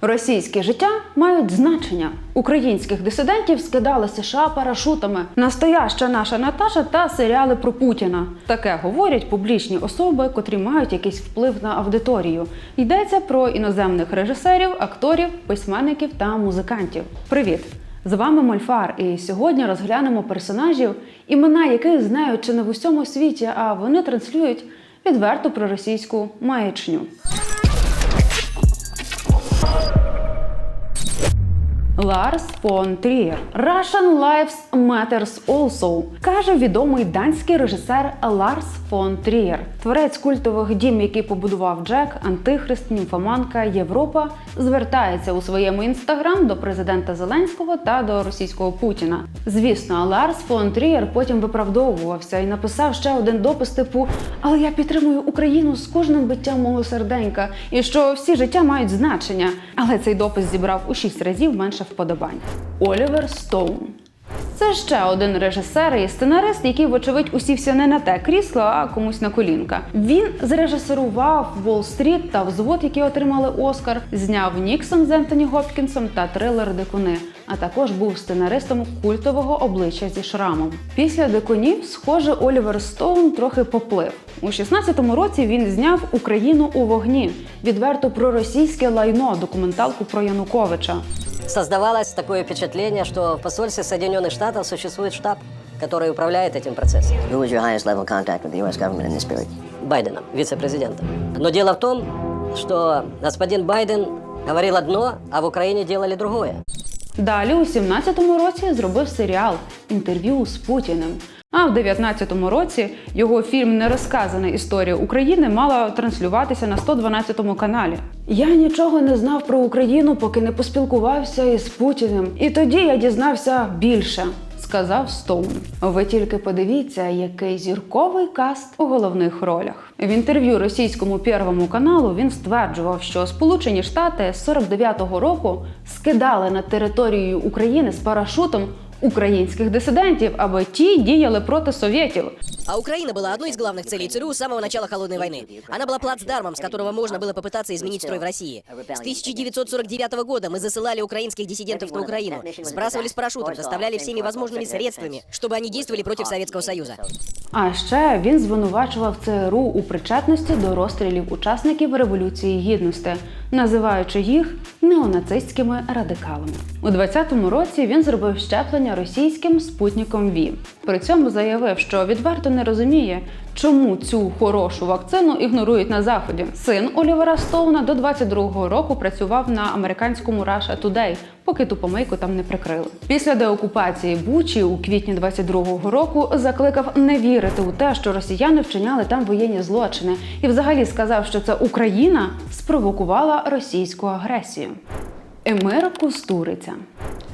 Російські життя мають значення. Українських дисидентів скидали США парашутами. Настояща наша Наташа та серіали про Путіна. Таке говорять публічні особи, котрі мають якийсь вплив на аудиторію. Йдеться про іноземних режисерів, акторів, письменників та музикантів. Привіт! З вами Мольфар, і сьогодні розглянемо персонажів, імена яких знають чи не в усьому світі, а вони транслюють відверту проросійську маячню. Ларс фон Трієр. Russian Lives Matters Also, каже відомий данський режисер Ларс фон Трієр. Творець культових дім, який побудував Джек, Антихрист, Німфоманка, Європа, звертається у своєму інстаграм до президента Зеленського та до російського Путіна. Звісно, Ларс фон Трієр потім виправдовувався і написав ще один допис типу Але я підтримую Україну з кожним биттям мого серденька, і що всі життя мають значення. Але цей допис зібрав у шість разів менше вподобань. Олівер Стоун. Це ще один режисер і сценарист, який, вочевидь, усівся не на те крісло, а комусь на колінка. Він зрежисерував Уолл-стріт та взвод, які отримали Оскар, зняв Ніксон з Ентоні Гопкінсом та трилер Дикуни. А також був сценаристом культового обличчя зі шрамом. Після дикунів, схоже, Олівер Стоун трохи поплив. У 16-му році він зняв Україну у вогні, відверто проросійське лайно, документалку про Януковича. Создавалось такое впечатление, что в посольстве Соединенных Штатов существует штаб, который управляет этим процессом. Who was your highest level contact with the U.S. government in this period? Байденом, вице-президентом. Но дело в том, что господин Байден говорил одно, а в Украине делали другое. Далі у 17-му році зробив серіал інтерв'ю з Путіним. В 19-му році його фільм Нерозказана історія України мала транслюватися на 112-му каналі. Я нічого не знав про Україну, поки не поспілкувався із Путіним. І тоді я дізнався більше. Сказав Стоун. Ви тільки подивіться, який зірковий каст у головних ролях. В інтерв'ю російському Первому каналу він стверджував, що Сполучені Штати з 49-го року скидали на територію України з парашутом українських дисидентів, аби ті діяли проти совєтів. А Украина была одной из главных целей ЦРУ с самого начала Холодной войны. Она была плацдармом, с которого можно было попытаться изменить строй в России. С 1949 года мы засылали украинских диссидентов на Украину, сбрасывали с парашютом, заставляли всеми возможными средствами, чтобы они действовали против Советского Союза. А ще він звинувачував ЦРУ у причетності до розстрілів учасників революції гідності, називаючи їх неонацистськими радикалами. У 20-му році він зробив щеплення російським спутником ВІ. При цьому заявив, що відверто не розуміє, чому цю хорошу вакцину ігнорують на заході. Син Олівера Стоуна до 22-го року працював на американському Russia Today, поки ту помийку там не прикрили. Після деокупації Бучі у квітні 22-го року закликав не вірити у те, що росіяни вчиняли там воєнні злочини, і взагалі сказав, що це Україна спровокувала російську агресію. Емир Кустуриця.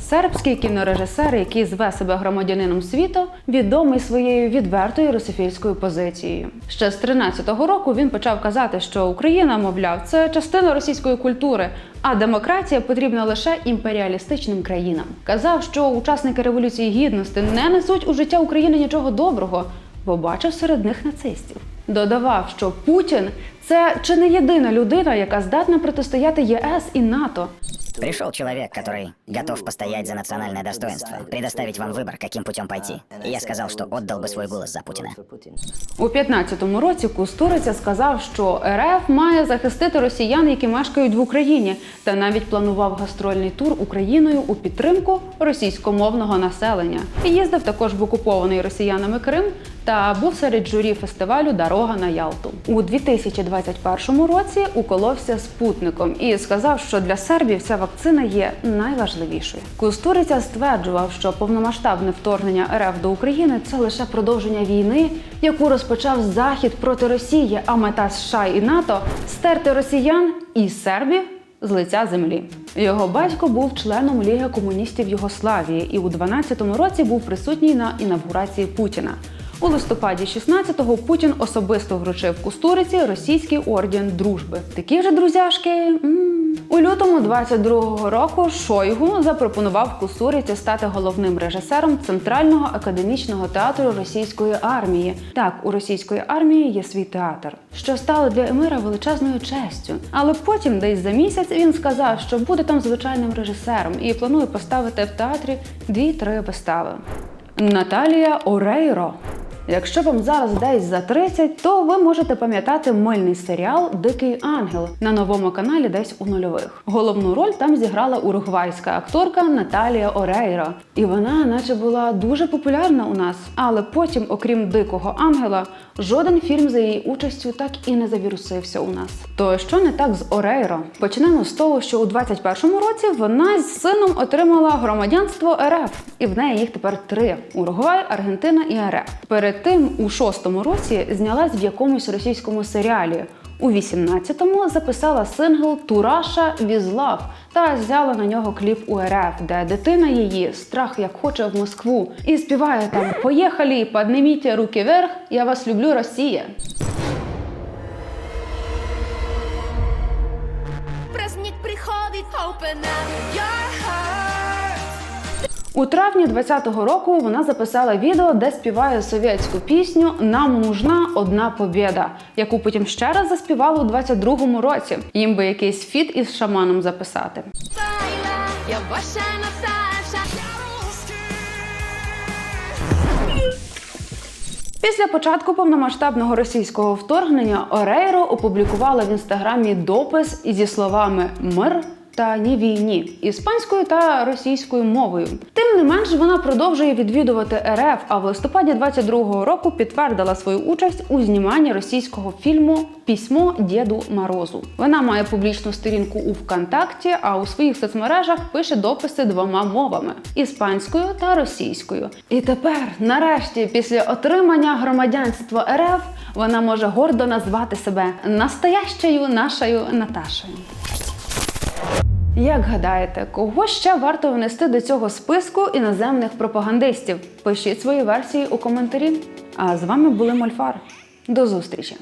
Сербський кінорежисер, який зве себе громадянином світу, відомий своєю відвертою русифільською позицією. Ще з 13-го року він почав казати, що Україна, мовляв, це частина російської культури, а демократія потрібна лише імперіалістичним країнам. Казав, що учасники революції гідності не несуть у життя України нічого доброго, бо бачив серед них нацистів. Додавав, що Путін це чи не єдина людина, яка здатна протистояти ЄС і НАТО. Пришел человек, который готов постоять за национальное достоинство, предоставить вам выбор, каким путем пойти. И я сказал, что отдал бы свой голос за Путина. У 15-му році Кустуриця сказав, що РФ має захистити росіян, які мешкають в Україні, та навіть планував гастрольний тур Україною у підтримку російськомовного населення. І їздив також в окупований росіянами Крим та був серед журі фестивалю Дорога на Ялту. У 2021 році уколовся спутником і сказав, що для сербів ця вакцина є найважливішою. Кустуриця стверджував, що повномасштабне вторгнення РФ до України це лише продовження війни, яку розпочав Захід проти Росії, а мета США і НАТО стерти росіян і сербів з лиця землі. Його батько був членом Ліги комуністів Югославії і у 12-му році був присутній на інавгурації Путіна. У листопаді 16-го Путін особисто вручив Кустуриці російський орден дружби. Такі вже друзяшки. У лютому 22-го року Шойгу запропонував Кустуриці стати головним режисером Центрального академічного театру російської армії. Так, у російської армії є свій театр, що стало для Емира величезною честю. Але потім, десь за місяць, він сказав, що буде там звичайним режисером і планує поставити в театрі дві-три вистави. Наталія Орейро. Якщо вам зараз десь за 30, то ви можете пам'ятати мильний серіал Дикий ангел на новому каналі десь у нульових. Головну роль там зіграла уругвайська акторка Наталія Орейро. І вона, наче була дуже популярна у нас. Але потім, окрім дикого ангела, жоден фільм за її участю так і не завірусився у нас. То що не так з Орейро? Почнемо з того, що у 21-му році вона з сином отримала громадянство РФ, і в неї їх тепер три: Уругвай, Аргентина і РФ. Перед тим у шостому році знялась в якомусь російському серіалі. У 18-му записала сингл Тураша Візлав та взяла на нього кліп у РФ, де дитина її страх як хоче в Москву і співає там Поїхали, подниміть руки вверх, я вас люблю, Росія. Праздник приходит, open. У травні 20-го року вона записала відео, де співає совєтську пісню Нам нужна одна побєда, яку потім ще раз заспівала у 22-му році. Їм би якийсь фіт із шаманом записати. Я ваша Після початку повномасштабного російського вторгнення Орейро опублікувала в інстаграмі допис зі словами Мир. Та ні війні іспанською та російською мовою. Тим не менш, вона продовжує відвідувати РФ, а в листопаді 22-го року підтвердила свою участь у зніманні російського фільму Письмо Діду Морозу. Вона має публічну сторінку у ВКонтакті, а у своїх соцмережах пише дописи двома мовами іспанською та російською. І тепер, нарешті, після отримання громадянства РФ, вона може гордо назвати себе настоящою нашою Наташею. Як гадаєте, кого ще варто внести до цього списку іноземних пропагандистів? Пишіть свої версії у коментарі. А з вами були Мольфар. До зустрічі!